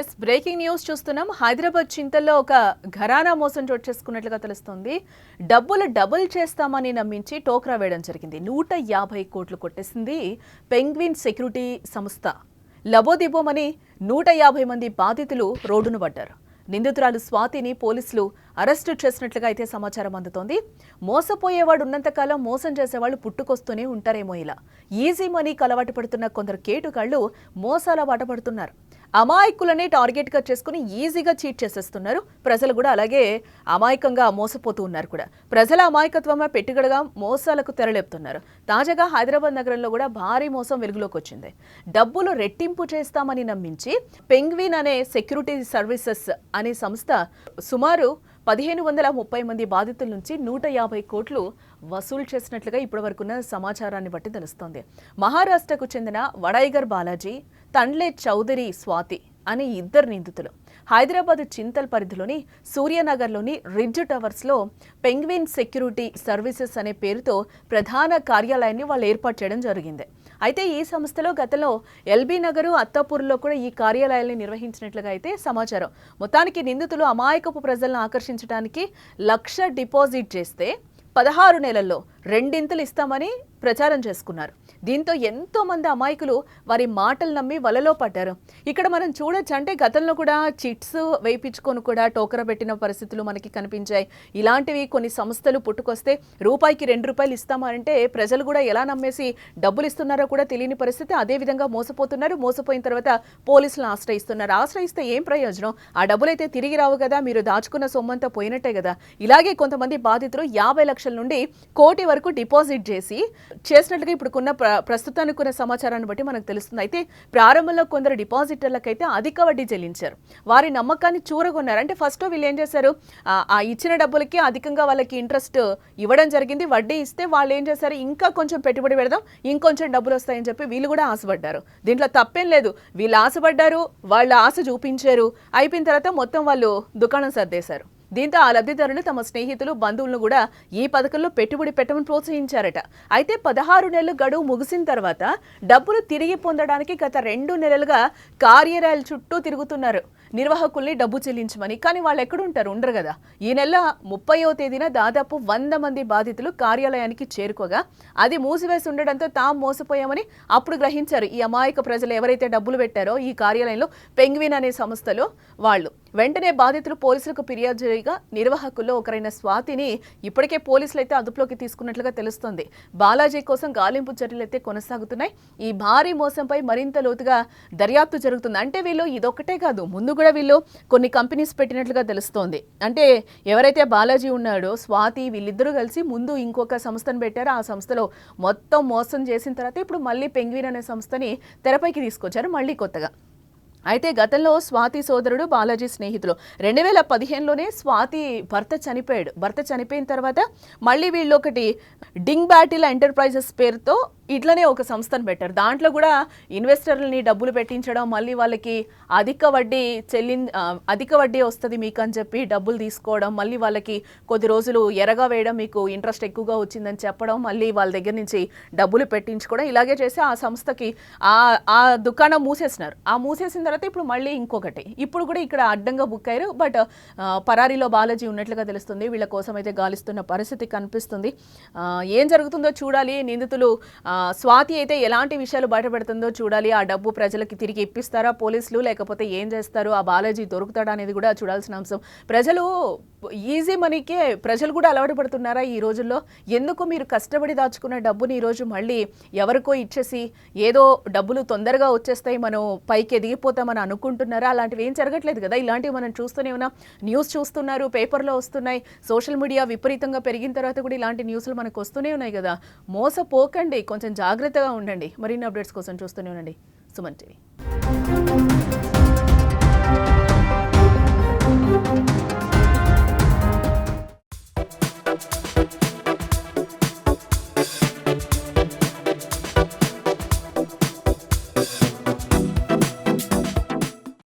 Yes breaking news చూస్తున్నాం. హైదరాబాద్ చింతల్లో ఒక ఘరానా మోసం చోటు చేసుకున్నట్లుగా తెలుస్తుంది. డబ్బులు డబుల్ చేస్తామని నమ్మించి టోక్రా వేయడం జరిగింది. నూట యాభై కోట్లు కొట్టేసింది పెంగ్విన్ సెక్యూరిటీ సంస్థ. లబోదిబోమని నూట యాభై మంది బాధితులు రోడ్డును పడ్డారు. నిందితురాలు స్వాతిని పోలీసులు అరెస్టు చేసినట్లుగా అయితే సమాచారం అందుతోంది. మోసపోయేవాడు ఉన్నంతకాలం మోసం చేసేవాళ్ళు పుట్టుకొస్తూనే ఉంటారేమో ఇలా. ఈజీ మనీకి అలవాటు పడుతున్న కొందరు కేటుకాళ్ళు మోసాల బాట పడుతున్నారు. అమాయకులనే టార్గెట్గా చేసుకుని ఈజీగా చీట్ చేసేస్తున్నారు. ప్రజలు కూడా అలాగే అమాయకంగా మోసపోతూ ఉన్నారు కూడా. ప్రజల అమాయకత్వమే పెట్టుగడగా మోసాలకు తెరలేపుతున్నారు. తాజాగా హైదరాబాద్ నగరంలో కూడా భారీ మోసం వెలుగులోకి వచ్చింది. డబ్బులు రెట్టింపు చేస్తామని నమ్మించి పెంగ్విన్ అనే సెక్యూరిటీ సర్వీసెస్ అనే సంస్థ సుమారు పదిహేను వందల ముప్పై మంది బాధితుల నుంచి నూట యాభై కోట్లు వసూలు చేసినట్లుగా ఇప్పటివరకున్న సమాచారాన్ని బట్టి తెలుస్తోంది. మహారాష్ట్రకు చెందిన వడైగర్ బాలాజీ తండ్లే చౌదరి స్వాతి అనే ఇద్దరు నిందితులు. హైదరాబాద్ చింతల్ పరిధిలోని సూర్యనగర్లోని రిడ్జ్ టవర్స్లో పెంగ్విన్ సెక్యూరిటీ సర్వీసెస్ అనే పేరుతో ప్రధాన కార్యాలయాన్ని వాళ్ళు ఏర్పాటు చేయడం జరిగింది. అయితే ఈ సంస్థలో గతంలో ఎల్బీ నగరు అత్తాపూర్లో కూడా ఈ కార్యాలయాల్ని నిర్వహించినట్లుగా అయితే సమాచారం. మొత్తానికి నిందితులు అమాయకపు ప్రజలను ఆకర్షించడానికి లక్ష డిపాజిట్ చేస్తే పదహారు నెలల్లో రెండింతలు ఇస్తామని ప్రచారం చేసుకున్నారు. దీంతో ఎంతో మంది అమాయకులు వారి మాటలు నమ్మి వలలో పడ్డారు. ఇక్కడ మనం చూడొచ్చు అంటే గతంలో కూడా చిట్స్ వేయించుకొని కూడా టోకర పెట్టిన పరిస్థితులు మనకి కనిపించాయి. ఇలాంటివి కొన్ని సంస్థలు పుట్టుకొస్తే రూపాయికి రెండు రూపాయలు ఇస్తామంటే ప్రజలు కూడా ఎలా నమ్మేసి డబ్బులు ఇస్తున్నారో కూడా తెలియని పరిస్థితి. అదే విధంగా మోసపోతున్నారు. మోసపోయిన తర్వాత పోలీసులను ఆశ్రయిస్తున్నారు. ఆశ్రయిస్తే ఏం ప్రయోజనం? ఆ డబ్బులు అయితే తిరిగి రావు కదా. మీరు దాచుకున్న సొమ్మంతా పోయినట్టే కదా. ఇలాగే కొంతమంది బాధితులు యాభై లక్షల నుండి కోటి వరకు డిపాజిట్ చేసి చేసినట్లుగా ఇప్పుడుకున్న ప్ర ప్రస్తుతానికి ఉన్న సమాచారాన్ని బట్టి మనకు తెలుస్తుంది. అయితే ప్రారంభంలో కొందరు డిపాజిటర్లకైతే అధిక వడ్డీ చెల్లించారు. వారి నమ్మకాన్ని చూరగొన్నారు. అంటే ఫస్ట్ వీళ్ళు ఏం చేశారు? ఆ- ఇచ్చిన డబ్బులకి అధికంగా వాళ్ళకి ఇంట్రెస్ట్ ఇవ్వడం జరిగింది. వడ్డీ ఇస్తే వాళ్ళు ఏం చేశారు? ఇంకా కొంచెం పెట్టుబడి పెడదాం ఇంకొంచెం డబ్బులు వస్తాయని చెప్పి వీళ్ళు కూడా ఆశపడ్డారు. దీంట్లో తప్పేం లేదు. వీళ్ళు ఆశపడ్డారు వాళ్ళు ఆశ చూపించారు. అయిపోయిన తర్వాత మొత్తం వాళ్ళు దుకాణం సర్దేశారు. దీంతో ఆ లబ్ధిదారులు తమ స్నేహితులు బంధువులను కూడా ఈ పథకంలో పెట్టుబడి పెట్టమని ప్రోత్సహించారట. అయితే పదహారు నెలలు గడువు ముగిసిన తర్వాత డబ్బులు తిరిగి పొందడానికి గత రెండు నెలలుగా కార్యాలయాల చుట్టూ తిరుగుతున్నారు. నిర్వాహకుల్ని డబ్బు చెల్లించమని. కానీ వాళ్ళు ఎక్కడుంటారు? ఉండరు కదా. ఈ నెల ముప్పయో తేదీన దాదాపు వంద మంది బాధితులు కార్యాలయానికి చేరుకోగా అది మూసివేసి ఉండడంతో తాము మోసపోయామని అప్పుడు గ్రహించారు ఈ అమాయక ప్రజలు ఎవరైతే డబ్బులు పెట్టారో ఈ కార్యాలయంలో పెంగ్విన్ అనే సంస్థలో వాళ్ళు. వెంటనే బాధితులు పోలీసులకు ఫిర్యాదు చేయగా నిర్వాహకుల్లో ఒకరైన స్వాతిని ఇప్పటికే పోలీసులు అయితే అదుపులోకి తీసుకున్నట్లుగా తెలుస్తోంది. బాలాజీ కోసం గాలింపు చర్యలు అయితే కొనసాగుతున్నాయి. ఈ భారీ మోసంపై మరింత లోతుగా దర్యాప్తు జరుగుతుంది. అంటే వీళ్ళు ఇదొక్కటే కాదు ముందు కూడా వీళ్ళు కొన్ని కంపెనీస్ పెట్టినట్లుగా తెలుస్తోంది. అంటే ఎవరైతే బాలాజీ ఉన్నాడో స్వాతి వీళ్ళిద్దరూ కలిసి ముందు ఇంకొక సంస్థను పెట్టారో. ఆ సంస్థలో మొత్తం మోసం చేసిన తర్వాత ఇప్పుడు మళ్ళీ పెంగ్విన్ అనే సంస్థని తెరపైకి తీసుకొచ్చారు మళ్ళీ కొత్తగా. అయితే గతంలో స్వాతి సోదరుడు బాలాజీ స్నేహితులు. రెండు వేల పదిహేనులోనే స్వాతి భర్త చనిపోయాడు. భర్త చనిపోయిన తర్వాత మళ్ళీ వీళ్ళు ఒకటి డింగ్ బ్యాటిల్ ఎంటర్ప్రైజెస్ పేరుతో ఇట్లనే ఒక సంస్థను పెట్టారు. దాంట్లో కూడా ఇన్వెస్టర్లని డబ్బులు పెట్టించడం మళ్ళీ వాళ్ళకి అధిక వడ్డీ చెల్లి అధిక వడ్డీ వస్తుంది మీకు అని చెప్పి డబ్బులు తీసుకోవడం మళ్ళీ వాళ్ళకి కొద్ది రోజులు ఎరగా వేయడం మీకు ఇంట్రెస్ట్ ఎక్కువగా వచ్చిందని చెప్పడం మళ్ళీ వాళ్ళ దగ్గర నుంచి డబ్బులు పెట్టించుకోవడం ఇలాగే చేసి ఆ సంస్థకి ఆ ఆ దుకాణం మూసేసినారు. ఆ మూసేసిన తర్వాత ఇప్పుడు మళ్ళీ ఇంకొకటి. ఇప్పుడు కూడా ఇక్కడ అడ్డంగా బుక్ అయ్యారు. బట్ పరారీలో బాలాజీ ఉన్నట్లుగా తెలుస్తుంది. వీళ్ళ కోసం అయితే గాలిస్తున్న పరిస్థితి కనిపిస్తుంది. ఏం జరుగుతుందో చూడాలి. నిందితులు స్వాతి అయితే ఎలాంటి విషయాలు బయటపెడుతుందో చూడాలి. ఆ డబ్బు ప్రజలకి తిరిగి ఇప్పిస్తారా? పోలీసులు లేకపోతే ఏం చేస్తారు? ఆ బాలాజీ దొరుకుతాడా అనేది కూడా చూడాల్సిన అంశం. ప్రజలు ఈజీ మనీకే ప్రజలు కూడా అలవాటు పడుతున్నారా ఈ రోజుల్లో? ఎందుకు మీరు కష్టపడి దాచుకున్న డబ్బుని ఈ రోజు మళ్ళీ ఎవరికో ఇచ్చేసి ఏదో డబ్బులు తొందరగా వచ్చేస్తాయి మనం పైకి ఎదిగిపోతామని అనుకుంటున్నారా? అలాంటివి ఏం జరగట్లేదు కదా? ఇలాంటివి మనం చూస్తూనే ఉన్నా. న్యూస్ చూస్తున్నారు పేపర్లో వస్తున్నాయి. సోషల్ మీడియా విపరీతంగా పెరిగిన తర్వాత కూడా ఇలాంటి న్యూస్లు మనకు వస్తూనే ఉన్నాయి కదా. మోసపోకండి. కొంచెం కొంచెం జాగ్రత్తగా ఉండండి. మరిన్ని అప్డేట్స్ కోసం చూస్తూనే ఉండండి. సుమన్ టీవీ.